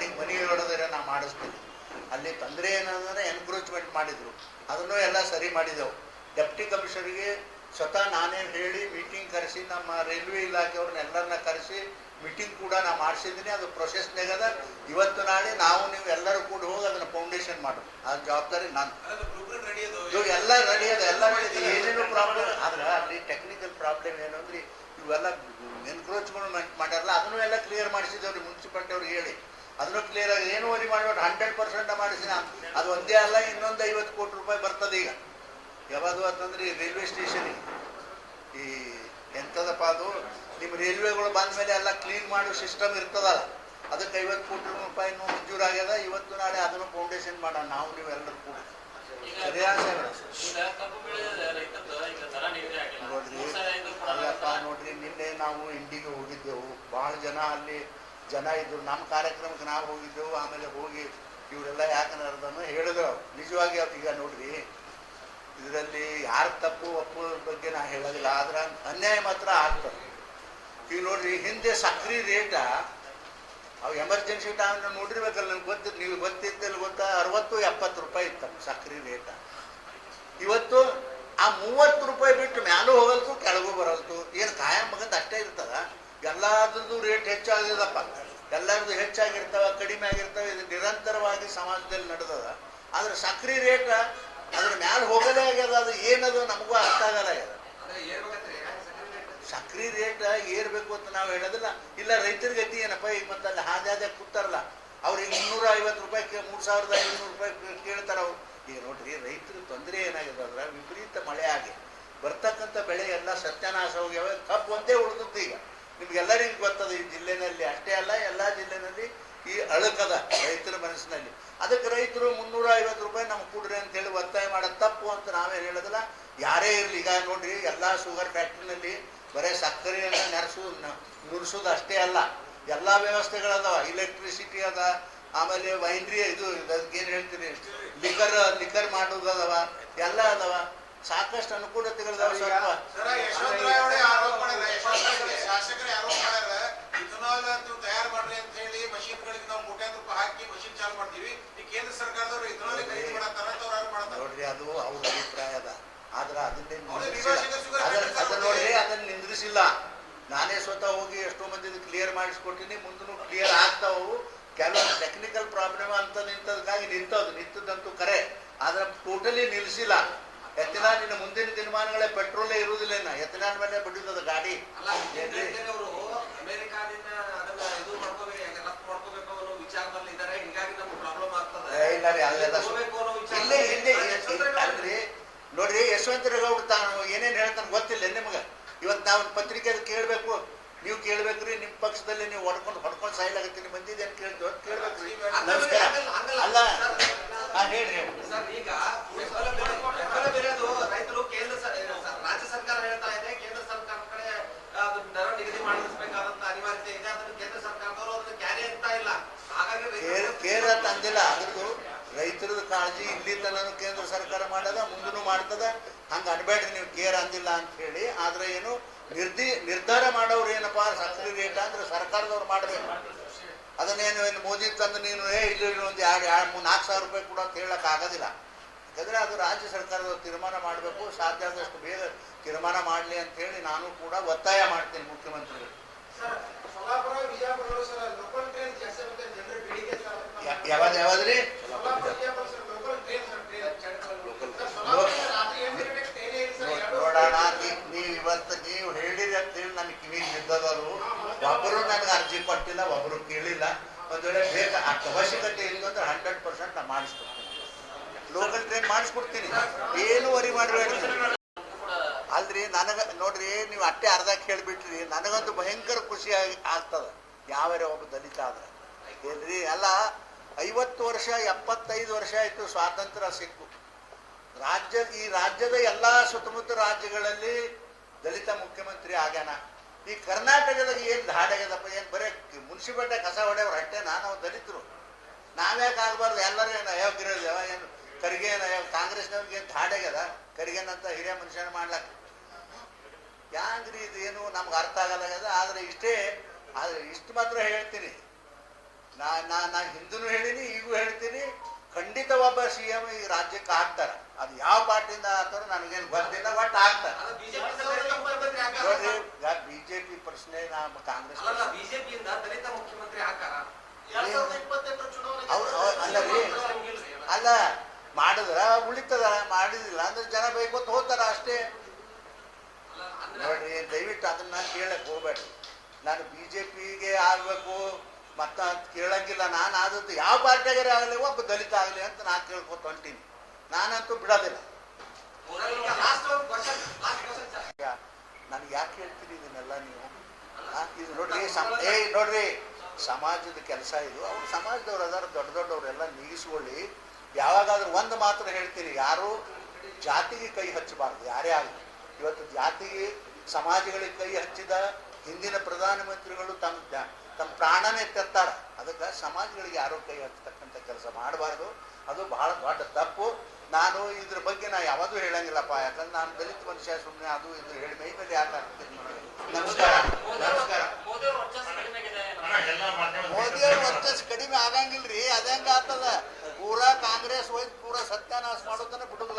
ಮನೆಗೆ ಮನೆ ಹೊಡೆದ್ರೆ ನಾ ಮಾಡಿಸ್ತೀನಿ. ಅಲ್ಲಿ ತೊಂದರೆ ಏನಂದ್ರೆ ಎನ್ಕ್ರೋಚ್ಮೆಂಟ್ ಮಾಡಿದ್ರು. ಅದನ್ನು ಎಲ್ಲ ಸರಿ ಮಾಡಿದೆವು. ಡೆಪ್ಟಿ ಕಮಿಷನರ್ಗೆ ಸ್ವತಃ ನಾನೇ ಹೇಳಿ ಮೀಟಿಂಗ್ ಕರೆಸಿ ನಮ್ಮ ರೈಲ್ವೆ ಇಲಾಖೆಯವ್ರನ್ನೆಲ್ಲರನ್ನ ಕರೆಸಿ ಮೀಟಿಂಗ್ ಕೂಡ ನಾ ಮಾಡಿಸಿದ್ದೀನಿ. ಅದು ಪ್ರೊಸೆಸ್ನಾಗ ಅದ ಇವತ್ತು ನಾಳೆ ನಾವು ನೀವು ಎಲ್ಲರೂ ಕೂಡ ಹೋಗಿ ಅದನ್ನ ಫೌಂಡೇಶನ್ ಮಾಡು. ಆ ಜವಾಬ್ದಾರಿ ನಾನು. ಎಲ್ಲ ರೆಡಿ ಅದ. ಎಲ್ಲ. ಏನೇನು ಪ್ರಾಬ್ಲಮ್ ಆದ್ರೆ ಅಲ್ಲಿ ಟೆಕ್ನಿಕಲ್ ಪ್ರಾಬ್ಲಮ್ ಏನು ಅಂದ್ರೆ ಇವೆಲ್ಲ ಎನ್ಕ್ರೋಚ್ಮೆಂಟ್ ಮಾಡ್ಯಾರಲ್ಲ ಅದನ್ನು ಎಲ್ಲ ಕ್ಲಿಯರ್ ಮಾಡಿಸಿದ್ದೇವ್ರಿ ಮುನ್ಸಿಪಾಲ್ಟಿ ಅವ್ರಿಗೆ ಹೇಳಿ. ಅದನ್ನು ಕ್ಲಿಯರ್ ಆಗಿ ಏನು ವರಿ ಮಾಡಬೇಡ ಹಂಡ್ರೆಡ್ ಪರ್ಸೆಂಟ್ ಮಾಡಿಸಿನ. ಅದು ಒಂದೇ ಅಲ್ಲ ಇನ್ನೊಂದು ಐವತ್ತು ಕೋಟಿ ರೂಪಾಯಿ ಬರ್ತದೆ ಈಗ. ಯಾವುದು ಅಂತಂದ್ರೆ ಈ ರೈಲ್ವೆ ಸ್ಟೇಷನಿಗೆ ಈ ಎಂಥದಪ್ಪ ಅದು ನಿಮ್ಮ ರೈಲ್ವೆಗಳು ಬಂದ ಮೇಲೆ ಎಲ್ಲ ಕ್ಲೀನ್ ಮಾಡೋ ಸಿಸ್ಟಮ್ ಇರ್ತದಲ್ಲ ಅದಕ್ಕೆ ಐವತ್ತು ಕೋಟಿ ರೂಪಾಯಿ ಮಂಜೂರಾಗ್ಯದ ಇವತ್ತು ನಾಳೆ ಅದನ್ನು ಫೌಂಡೇಶನ್ ಮಾಡೋಣ ನಾವು ನೀವು ಎಲ್ಲರೂ ಕೂಡ. ನೋಡ್ರಿ ಅಲ್ಲಪ್ಪ ನೋಡ್ರಿ ನಿನ್ನೆ ನಾವು ಇಂಡಿಗೆ ಹೋಗಿದ್ದೆವು. ಭಾಳ ಜನ ಅಲ್ಲಿ ಜನ ಇದ್ರು, ನಮ್ಮ ಕಾರ್ಯಕ್ರಮಕ್ಕೆ ನಾವು ಹೋಗಿದ್ದೆವು, ಆಮೇಲೆ ಹೋಗಿ ಇವರೆಲ್ಲ ಯಾಕೆ ನಡೆದನ್ನು ಹೇಳಿದ್ರು. ನಿಜವಾಗಿ ಈಗ ನೋಡ್ರಿ, ಇದರಲ್ಲಿ ಯಾರ ತಪ್ಪು ಒಪ್ಪು ಬಗ್ಗೆ ನಾ ಹೇಳೋದಿಲ್ಲ, ಆದ್ರೆ ಅನ್ಯಾಯ ಮಾತ್ರ ಆಗ್ತದೆ. ಈಗ ನೋಡ್ರಿ, ಹಿಂದೆ ಸಕ್ರಿ ರೇಟ, ಅವು ಎಮರ್ಜೆನ್ಸಿ ಟೈಮ್ ನೋಡಿರ್ಬೇಕಲ್ಲ ನನಗೆ ಗೊತ್ತಿತ್ತು ನೀವು ಗೊತ್ತಿದ್ದಲ್ಲಿ ಗೊತ್ತಾ, ಅರವತ್ತು, ಎಪ್ಪತ್ತು ರೂಪಾಯಿ ಇತ್ತು ಸಕ್ರಿ ರೇಟ. ಇವತ್ತು ಆ ಮೂವತ್ತು ರೂಪಾಯಿ ಬಿಟ್ಟು ಮ್ಯಾಲೂ ಹೋಗಲ್ತು, ಕೆಳಗೂ ಬರಲ್ತು, ಏನು ಕಾಯಂ ಮಗಂದು ಅಷ್ಟೇ ಇರ್ತದ? ಎಲ್ಲಾದ್ರದ್ದು ರೇಟ್ ಹೆಚ್ಚಾಗಿದಪ್ಪ ಎಲ್ಲರದ್ದು ಹೆಚ್ಚಾಗಿರ್ತಾವ, ಕಡಿಮೆ ಆಗಿರ್ತಾವ, ಇದು ನಿರಂತರವಾಗಿ ಸಮಾಜದಲ್ಲಿ ನಡೆದದ. ಆದ್ರೆ ಸಕ್ರಿ ರೇಟ್ ಅದ್ರ ಮ್ಯಾಲ ಹೋಗಲೇ ಆಗ್ಯದ, ಅದು ಏನದು ನಮಗೂ ಅರ್ಥ ಆಗಲ್ಲ ಸಕ್ರಿ ರೇಟ್ ಏರ್ಬೇಕು ಅಂತ ನಾವು ಹೇಳೋದಿಲ್ಲ. ಇಲ್ಲ ರೈತರ ಗತಿ ಏನಪ್ಪ, ಈಗ ಮತ್ತೆ ಅಲ್ಲಿ ಹಾಜಾದ ಕೂತಾರಲ್ಲ. ಅವ್ರಿಗೆ ಇನ್ನೂರ ಐವತ್ತು ರೂಪಾಯಿ ಮೂರು ಸಾವಿರದ ಐನೂರು ರೂಪಾಯಿ ಕೇಳ್ತಾರ ಅವ್ರು. ಈಗ ನೋಡ್ರಿ, ರೈತರ ತೊಂದರೆ ಏನಾಗಿದೆ ಅಂದ್ರೆ ವಿಪರೀತ ಮಳೆ ಆಗಿ, ಬರ್ತಕ್ಕಂಥ ಬೆಳೆ ಎಲ್ಲ ಸತ್ಯನಾಶ ಹೋಗ್ಯಾವ, ಕಬ್ಬು ಒಂದೇ ಉಳಿದದ್ದು ಈಗ. ನಿಮ್ಗೆಲ್ಲರಿಗೂ ಗೊತ್ತದ, ಈ ಜಿಲ್ಲೆನಲ್ಲಿ ಅಷ್ಟೇ ಅಲ್ಲ, ಎಲ್ಲ ಜಿಲ್ಲೆನಲ್ಲಿ ಈ ಅಳಕದ ರೈತರ ಮನಸ್ಸಿನಲ್ಲಿ. ಅದಕ್ಕೆ ರೈತರು ಮುನ್ನೂರ ಐವತ್ತು ರೂಪಾಯಿ ನಮ್ಗೆ ಕೊಡ್ರಿ ಅಂತೇಳಿ ಒತ್ತಾಯ ಮಾಡೋದು ತಪ್ಪು ಅಂತ ನಾವೇನು ಹೇಳೋದಿಲ್ಲ. ಯಾರೇ ಇರಲಿ, ಈಗ ನೋಡ್ರಿ, ಎಲ್ಲ ಶುಗರ್ ಫ್ಯಾಕ್ಟ್ರಿನಲ್ಲಿ ಬರೀ ಸಕ್ಕರೆಯನ್ನು ನೆರೆಸು ನುರಿಸೋದು ಅಷ್ಟೇ ಅಲ್ಲ. ಎಲ್ಲ ವ್ಯವಸ್ಥೆಗಳದಾವ ಇಲೆಕ್ಟ್ರಿಸಿಟಿ ಅದ, ಆಮೇಲೆ ವೈನ್ರಿ ಇದು ಏನು ಹೇಳ್ತೀರಿ? ಲಿಕರ್ ಲಿಕರ್ ಮಾಡೋದು ಅದಾವ ಎಲ್ಲ ಅದಾವ. ಸಾಕಷ್ಟು ಅನುಕೂಲತೆಗಳಿದಾವ ಸ್ವಲ್ಪ. ಅವರೇ ಆರೋಪ ಮಾಡ್ಯಾರ ಇಥನಾಲ್ ನೀವು ತಯಾರು ಮಾಡ್ರಿ ಅಂತ ಹೇಳಿ ಮಷೀನ್ಗಳಿಗೆ ನಾವು ಕೋಟ್ಯಾಂತರ ರೂಪಾಯಿ ಹಾಕಿ ಮಷೀನ್ ಚಾಲು ಮಾಡ್ತೀವಿ. ಈ ಕೇಂದ್ರ ಸರ್ಕಾರದವರು ಇಥನಾಲ್ ಖರೀದಿ ಮಾಡತ್ತಾರ ಅಂತ ಅವ್ರು ಮಾಡ್ತಾರೆ ನೋಡ್ರಿ ಅದು ಅವ್ರ ಅಭಿಪ್ರಾಯ ಅದ. ಆದ್ರೆ ಅದನ್ನೇ ನೋಡ್ರಿ. ಅದನ್ನ ನಿಂದ್ರಿಸಿಲ್ಲ. ನಾನೇ ಸ್ವತಃ ಹೋಗಿ ಎಷ್ಟೋ ಮಂದಿ ಕ್ಲಿಯರ್ ಮಾಡಿಸ್ಕೊಟ್ಟಿನಿ. ಮುಂದೂ ಕ್ಲಿಯರ್ ಆಗ್ತಾವು ಕೆಲವು ಟೆಕ್ನಿಕಲ್ ಪ್ರಾಬ್ಲಮ್ ಅಂತ ನಿಂತದಕ್ಕಾಗಿ ನಿಂತದ್ದು ನಿಂತದಂತೂ ಕರೆ. ಆದ್ರೆ ಟೋಟಲಿ ನಿಲ್ಲಿಸಿಲ್ಲ ಎತ್ತಿನಾಲ್ ನಿನ್ನ ಮುಂದಿನ ದಿನಮಾನಗಳೇ ಪೆಟ್ರೋಲೇ ಇರುವುದಿಲ್ಲ ಇನ್ನ. ಎತ್ತಿನಾಲ್ ಮೇಲೆ ಬಿಟ್ಟಿದ್ದದ ಗಾಡಿ. ನೋಡ್ರಿ ಯಶವಂತರೇಗೌಡ ತಾನು ಏನೇನ್ ಹೇಳ್ತಾನೆ ಗೊತ್ತಿಲ್ಲ ನಿಮ್ಗ. ಇವತ್ತು ನಾವ್ ಪತ್ರಿಕೆ ಕೇಳಬೇಕು. ನೀವು ಕೇಳ್ಬೇಕ್ರಿ ನಿಮ್ ಪಕ್ಷದಲ್ಲಿ ನೀವು ಹೊಡ್ಕೊಂಡು ಹೊಡ್ಕೊಂಡು ಸಾಯ್ಲಾಗತ್ತೀನಿ. ಬಂದಿದೆ ಅಂತ ಕೇಳ್ತೀವಿ ಕೇಳ್ಬೇಕ್ರಿ ನಮಸ್ಕಾರ. ಕಾಳಜಿ ಇಲ್ಲಿ ತನಕ ಕೇಂದ್ರ ಸರ್ಕಾರ ಮಾಡದ ಮುಂದೂ ಮಾಡ್ತದ. ಹಂಗ ಅನ್ಬೇಡ್ರಿ ನೀವು ಕೇರ್ ಅಂದಿಲ್ಲ ಅಂತ ಹೇಳಿ ಆದ್ರೆ ಏನು ನಿರ್ದಿ ನಿರ್ಧಾರ ಮಾಡೋರು ಏನಪ್ಪಾ ಸಕ್ರಿ ರೇಟ್ ಅಂದ್ರೆ ಸರ್ಕಾರದವ್ರು ಮಾಡ್ಬೇಕು. ಅದನ್ನೇನು ಏನು ಮೋದಿ ತಂದು ನೀನು ಏ ಇಲ್ಲ ಒಂದು ಎರಡು ಎರಡು ನಾಲ್ಕು ಸಾವಿರ ರೂಪಾಯಿ ಕೂಡ ಅಂತ ಹೇಳಕ್ ಆಗೋದಿಲ್ಲ. ಯಾಕಂದ್ರೆ ಅದು ರಾಜ್ಯ ಸರ್ಕಾರದ ತೀರ್ಮಾನ ಮಾಡಬೇಕು ಸಾಧ್ಯ ಆದಷ್ಟು ಬೇಗ ತೀರ್ಮಾನ ಮಾಡಲಿ ಅಂತ ಹೇಳಿ ನಾನು ಕೂಡ ಒತ್ತಾಯ ಮಾಡ್ತೀನಿ ಮುಖ್ಯಮಂತ್ರಿಗಳು ಯಾವ್ದು ಸೊಲ್ಲಾಪುರ ಬಿದ್ದದರು ಒಬ್ಬರು ನನಗೆ ಅರ್ಜಿ ಕೊಟ್ಟಿಲ್ಲ ಒಬ್ಬರು ಕೇಳಿಲ್ಲ. ಒಂದ್ ವೇಳೆ ಬೇಕ ಅವಶ್ಯಕತೆ ಇಲ್ಲ ಅಂದ್ರೆ ಹಂಡ್ರೆಡ್ ಪರ್ಸೆಂಟ್ ನಾ ಮಾಡಿಸ್ಕೊಡ್ತೀನಿ. Local train ಮಾಡಿಸ್ಕೊಡ್ತೀನಿ. ಏನು ವರಿ ಮಾಡಬೇಡ ಅಲ್ರಿ, ನನಗ ನೋಡ್ರಿ, ನೀವು ಅಟ್ಟೆ ಅರ್ಧ ಕೇಳ್ಬಿಟ್ರಿ ನನಗಂತೂ ಭಯಂಕರ ಖುಷಿ ಆಗಿ ಆಗ್ತದ. ಯಾವ್ಯಾರ ಒಬ್ಬ ದಲಿತ ಆದ್ರೆ. ಏನ್ರಿ ಅಲ್ಲ, ಐವತ್ತು ವರ್ಷ, ಎಪ್ಪತ್ತೈದು ವರ್ಷ ಆಯ್ತು ಸ್ವಾತಂತ್ರ್ಯ ಸಿಕ್ಕು. ರಾಜ್ಯ ಈ ರಾಜ್ಯದ ಎಲ್ಲಾ ಸುತ್ತಮುತ್ತ ರಾಜ್ಯಗಳಲ್ಲಿ ದಲಿತ ಮುಖ್ಯಮಂತ್ರಿ ಆಗ್ಯಾನ. ಈ ಕರ್ನಾಟಕದಾಗ ಏನು ಧಾಡಾಗ್ಯದಪ್ಪ ಏನು ಬರೀ ಮುನ್ಸಿಪಾಲ್ಟಿ ಕಸ ಹೊಡೆಯವ್ರು ಅಷ್ಟೇ, ನಾನು ದಲಿತರು. ನಾವ್ಯಾಕೆ ಆಗ್ಬಾರ್ದು, ಎಲ್ಲರೂ ಏನು ಅಯೋಗ್ಯರಲ್ಲ ಏನು ಕರಿಗೆ ಏನು ಕಾಂಗ್ರೆಸ್ನವ್ರಿಗೆ ಏನು ಧಾಡಾಗ್ಯದ ಕರಿಗೇನಂತ ಹಿರಿಯ ಮನುಷ್ಯನ ಮಾಡ್ಲಕ್ಕ ಯಾಂಗ್ರಿ ಇದು ಏನು, ನಮ್ಗೆ ಅರ್ಥ ಆಗಲ್ಲ ಆದ್ರೆ ಇಷ್ಟೇ, ಆದ್ರೆ ಇಷ್ಟು ಮಾತ್ರ ಹೇಳ್ತೀನಿ. ನಾ ನಾ ನಾ ಹಿಂದೂ ಹೇಳಿನಿ, ಈಗೂ ಹೇಳ್ತೀನಿ. ಖಂಡಿತ ಒಬ್ಬ ಸಿ ಎಂ ಈ ರಾಜ್ಯಕ್ಕೆ ಆಗ್ತಾರ. ಅದು ಯಾವ ಪಾರ್ಟಿಯಿಂದ ಆಗ್ತಾರೋ ನನಗೇನು ಗೊತ್ತಿಲ್ಲ ಒಟ್ಟು ಆಗ್ತಾರೆ. ಬಿಜೆಪಿ ಪ್ರಶ್ನೆ ನಮ್ಮ ಕಾಂಗ್ರೆಸ್ ಅಲ್ಲ ಅಲ್ಲ ಮಾಡಿದ್ರ ಉಳಿತದ ಮಾಡಿದಿಲ್ಲ ಅಂದ್ರೆ ಜನ ಬೈಕೊತ ಹೋಗ್ತಾರ ಅಷ್ಟೇ? ನೋಡ್ರಿ ದಯವಿಟ್ಟು ಅದನ್ನ ಕೇಳಕ್ ಹೋಗ್ಬೇಡ್ರಿ ನಾನು ಬಿಜೆಪಿಗೆ ಆಗ್ಬೇಕು ಮತ್ತ ಕೇಳಂಗಿಲ್ಲ ನಾನು ಆದದ್ದು ಯಾವ ಪಾರ್ಟಿಯಾಗರೆ ಆಗಲಿ, ಒಬ್ಬ ದಲಿತ ಆಗಲಿ ಅಂತ ನಾನು ಕೇಳ್ಕೊತ ಹೊಂಟೀನಿ. ನಾನಂತೂ ಬಿಡೋದಿಲ್ಲ. ನನಗೆ ಯಾಕೆ ಹೇಳ್ತೀರಿ ಇದನ್ನೆಲ್ಲ ನೀವು? ಇದು ನೋಡ್ರಿ ಏ, ನೋಡ್ರಿ, ಸಮಾಜದ ಕೆಲಸ ಇದು. ಅವ್ರು ಸಮಾಜದವ್ರು ಅದಾರ, ದೊಡ್ಡ ದೊಡ್ಡವರೆಲ್ಲ ನೀಗಿಸ್ಕೊಳ್ಳಿ. ಯಾವಾಗಾದ್ರೂ ಒಂದು ಮಾತ್ರ ಹೇಳ್ತೀನಿ, ಯಾರು ಜಾತಿಗೆ ಕೈ ಹಚ್ಚಬಾರ್ದು, ಯಾರೇ ಆಗಲಿ. ಇವತ್ತು ಜಾತಿಗೆ, ಸಮಾಜಗಳಿಗೆ ಕೈ ಹಚ್ಚಿದ ಹಿಂದಿನ ಪ್ರಧಾನಮಂತ್ರಿಗಳು ತಮ್ಮ ತಮ್ಮ ಪ್ರಾಣನೇ ತೆತ್ತಾರ. ಅದಕ್ಕೆ ಸಮಾಜಗಳಿಗೆ ಆರೋಗ್ಯ ಕೈ ಹಚ್ಚತಕ್ಕಂಥ ಕೆಲಸ ಮಾಡಬಾರ್ದು. ಅದು ಬಹಳ ದೊಡ್ಡ ತಪ್ಪು. ನಾನು ಇದ್ರ ಬಗ್ಗೆ ನಾ ಯಾವಾಗೂ ಹೇಳಂಗಿಲ್ಲಪ್ಪ. ಯಾಕಂದ್ರೆ ನಾನು ದಲಿತ ಮನುಷ್ಯ ಸುಮ್ಮನೆ ಅದು ಇದು ಹೇಳಿ ಮೈ ಮೇಲೆ ಯಾಕೆ ಹಾಕ್ತೀನಿ ನಮಸ್ಕಾರ. ನಮಸ್ಕಾರ. ಮೋದಿ ಅವ್ರ ಕಡಿಮೆ ಆಗಿದೆ ಮೋದಿ ಅವ್ರ ವರ್ಚಸ್ ಕಡಿಮೆ ಆಗಂಗಿಲ್ರಿ. ಅದಂಗ ಆಗ್ತದ. ಪೂರಾ ಕಾಂಗ್ರೆಸ್ ಹೋಯ್ತು, ಪೂರಾ ಸತ್ಯಾನಾಶ ಮಾಡೋದನ್ನ. ನಡ್ರಿ.